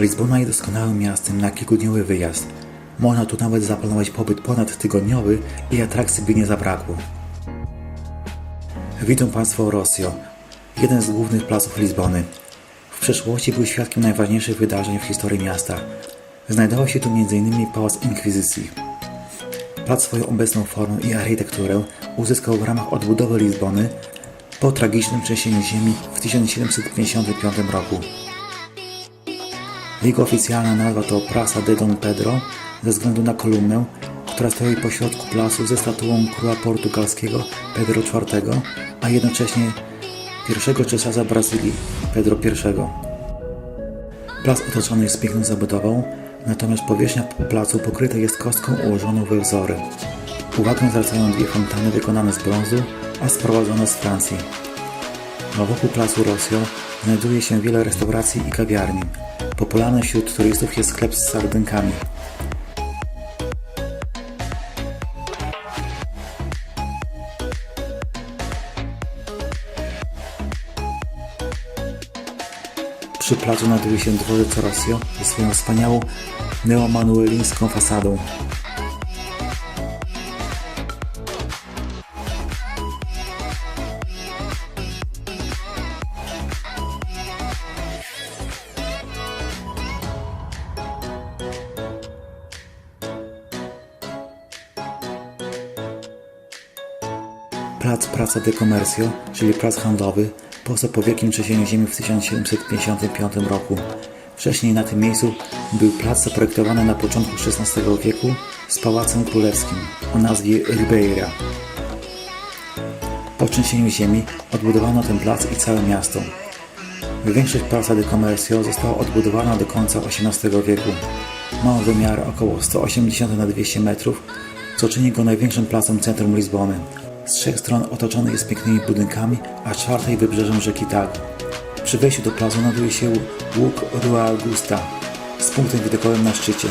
Lizbona jest doskonałym miastem na kilkudniowy wyjazd. Można tu nawet zaplanować pobyt ponadtygodniowy i atrakcji by nie zabrakło. Widzą Państwo Rossio, jeden z głównych placów Lizbony. W przeszłości był świadkiem najważniejszych wydarzeń w historii miasta. Znajdował się tu m.in. Pałac Inkwizycji. Plac swoją obecną formę i architekturę uzyskał w ramach odbudowy Lizbony po tragicznym trzęsieniu ziemi w 1755 roku. Jego oficjalna nazwa to Praça de Dom Pedro ze względu na kolumnę, która stoi pośrodku placu ze statuą króla portugalskiego Pedro IV, a jednocześnie pierwszego cesarza Brazylii Pedro I. Plac otoczony jest piękną zabudową, natomiast powierzchnia placu pokryta jest kostką ułożoną we wzory. Uwagę zwracają dwie fontany wykonane z brązu, a sprowadzone z Francji. Na wokół placu Rossio znajduje się wiele restauracji i kawiarni. Popularny wśród turystów jest sklep z sardynkami. Przy placu znajduje się dworzec Rossio ze swoją wspaniałą neomanuelińską fasadą. Plac Praca de Comercio, czyli plac handlowy, powstał po wielkim trzęsieniu ziemi w 1755 roku. Wcześniej na tym miejscu był plac zaprojektowany na początku XVI wieku z pałacem królewskim o nazwie Ribeira. Po trzęsieniu ziemi odbudowano ten plac i całe miasto. Większość Plaza de Comercio została odbudowana do końca XVIII wieku. Ma wymiar około 180 na 200 metrów, co czyni go największym placem centrum Lizbony. Z trzech stron otoczony jest pięknymi budynkami, a czwartej wybrzeżem rzeki Tagu. Przy wejściu do plazu znajduje się łuk Rua Augusta z punktem widokowym na szczycie.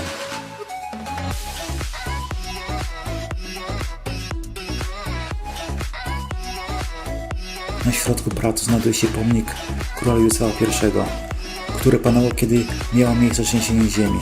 Na środku placu znajduje się pomnik króla Józefa I, który panował kiedy miało miejsce trzęsienie ziemi.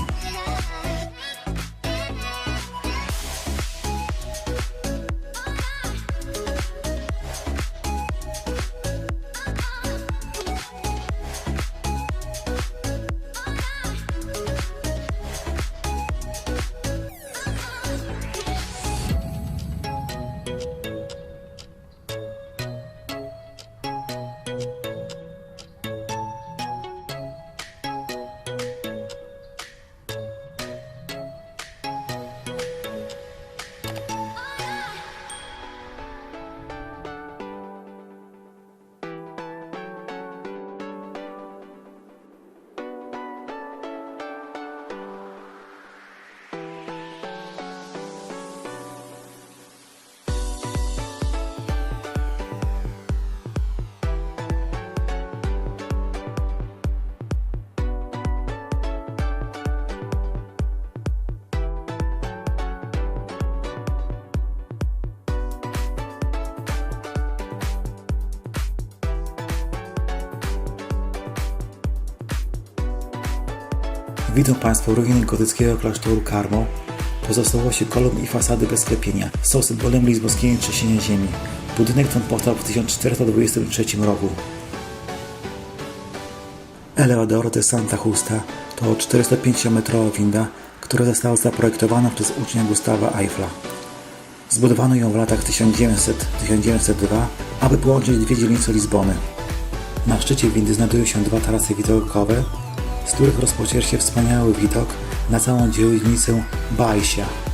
Widzą Państwo ruiny gotyckiego klasztoru Carmo. Pozostałości kolumn i fasady bez sklepienia są symbolem lizbońskiego trzęsienia ziemi. Budynek ten powstał w 1423 roku. Eleodoro de Santa Justa to 405-metrowa winda, która została zaprojektowana przez ucznia Gustawa Eiffla. Zbudowano ją w latach 1900-1902, aby połączyć dwie dzielnice Lizbony. Na szczycie windy znajdują się dwa tarasy widokowe, z których rozpoczyna się wspaniały widok na całą dzielnicę Bajsia.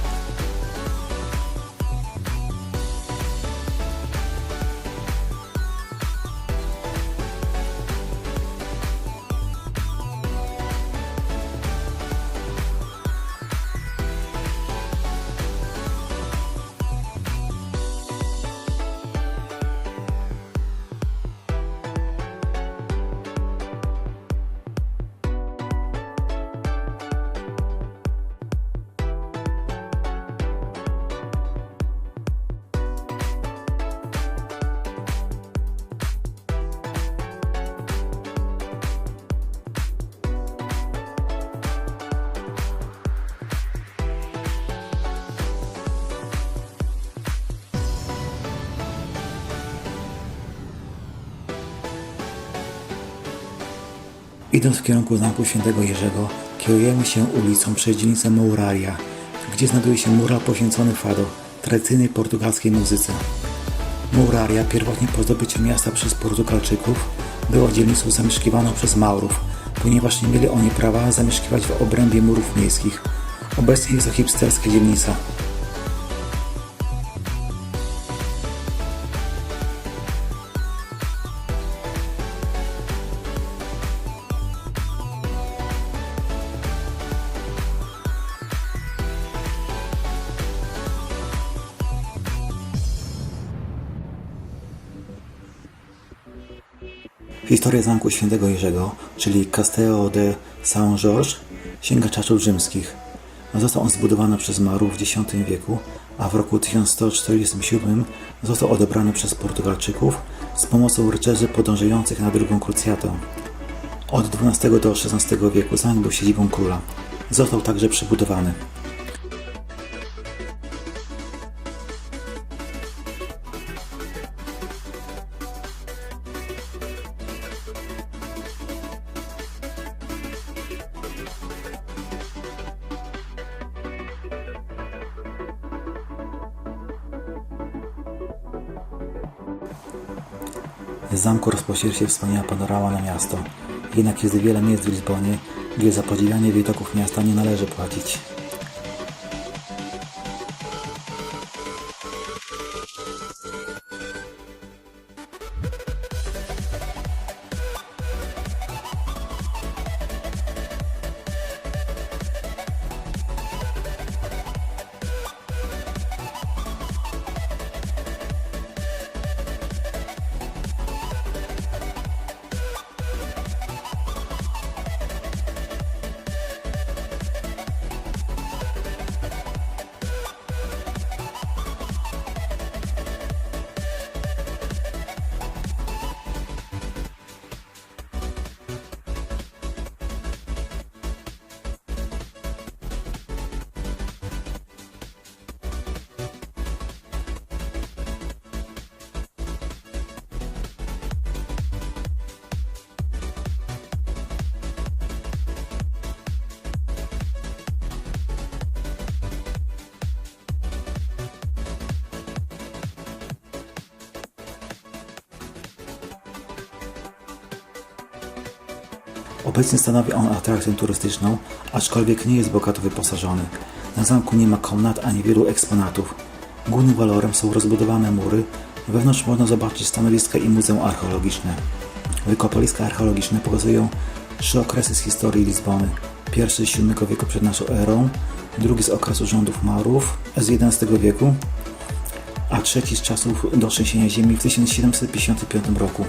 Idąc w kierunku zamku świętego Jerzego, kierujemy się ulicą przez dzielnicę Mouraria, gdzie znajduje się mural poświęcony fado, tradycyjnej portugalskiej muzyce. Mouraria, pierwotnie po zdobyciu miasta przez Portugalczyków, była dzielnicą zamieszkiwaną przez Maurów, ponieważ nie mieli oni prawa zamieszkiwać w obrębie murów miejskich. Obecnie jest to hipsterska dzielnica. Historia zamku świętego Jerzego, czyli Castello de Saint-Georges, sięga czasów rzymskich. Został on zbudowany przez Marów w X wieku, a w roku 1147 został odebrany przez Portugalczyków z pomocą rycerzy podążających na drugą krucjatę. Od XII do XVI wieku zamek był siedzibą króla. Został także przebudowany. Z zamku rozpościera się wspaniała panorama na miasto. Jednak jest wiele miejsc w Lizbonie, gdzie za podziwianie widoków miasta nie należy płacić. Obecnie stanowi on atrakcję turystyczną, aczkolwiek nie jest bogato wyposażony. Na zamku nie ma komnat ani wielu eksponatów. Głównym walorem są rozbudowane mury, wewnątrz można zobaczyć stanowiska i muzeum archeologiczne. Wykopaliska archeologiczne pokazują trzy okresy z historii Lizbony. Pierwszy z VII wieku przed naszą erą, drugi z okresu rządów Maurów z XI wieku, a trzeci z czasów do trzęsienia ziemi w 1755 roku.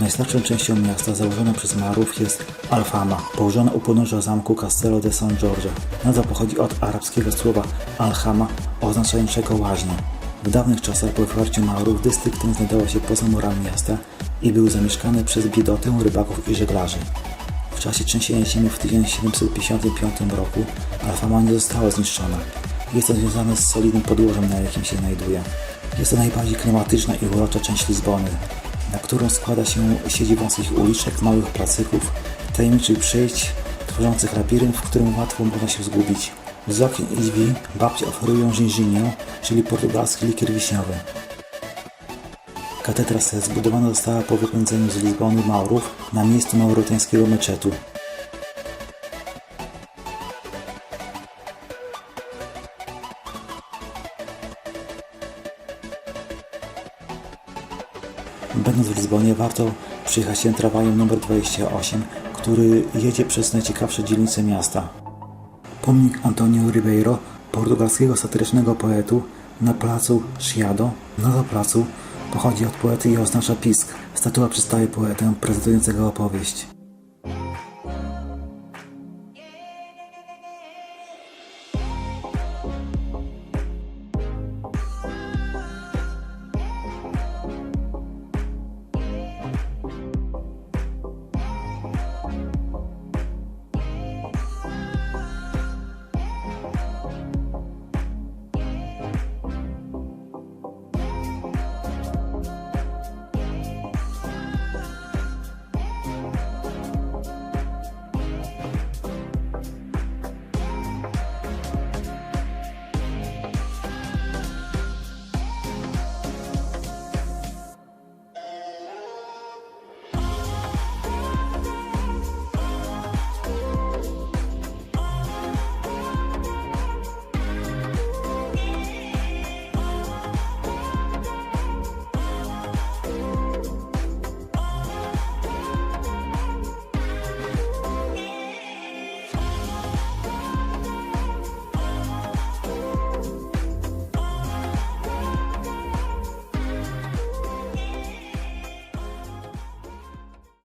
Najstarszą częścią miasta założona przez Marów jest Alfama, położona u podnóża zamku Castello de San Giorgio. Nazwa pochodzi od arabskiego słowa Alhama oznaczającego łaźnię. W dawnych czasach po otwarciu Marów dystrykt ten znajdował się poza murami miasta i był zamieszkany przez biedotę rybaków i żeglarzy. W czasie trzęsienia ziemi w 1755 roku Alfama nie została zniszczona. Jest to związane z solidnym podłożem, na jakim się znajduje. Jest to najbardziej klimatyczna i urocza część Lizbony, na którą składa się sieci wąskich uliczek, małych placyków, tajemniczych przejść, tworzących labirynt, w którym łatwo można się zgubić. Z okien i drzwi babcie oferują żinżinię, czyli portugalski likier wiśniowy. Katedra se zbudowana została po wypędzeniu z Lizbony Maurów na miejscu maurytańskiego meczetu. Lizbonie warto przyjechać się tramwajem numer 28, który jedzie przez najciekawsze dzielnice miasta. Pomnik Antonio Ribeiro, portugalskiego satyrycznego poetu, na placu Chiado. Nazwa placu pochodzi od poety i oznacza pisk. Statua przedstawia poetę prezentującego opowieść.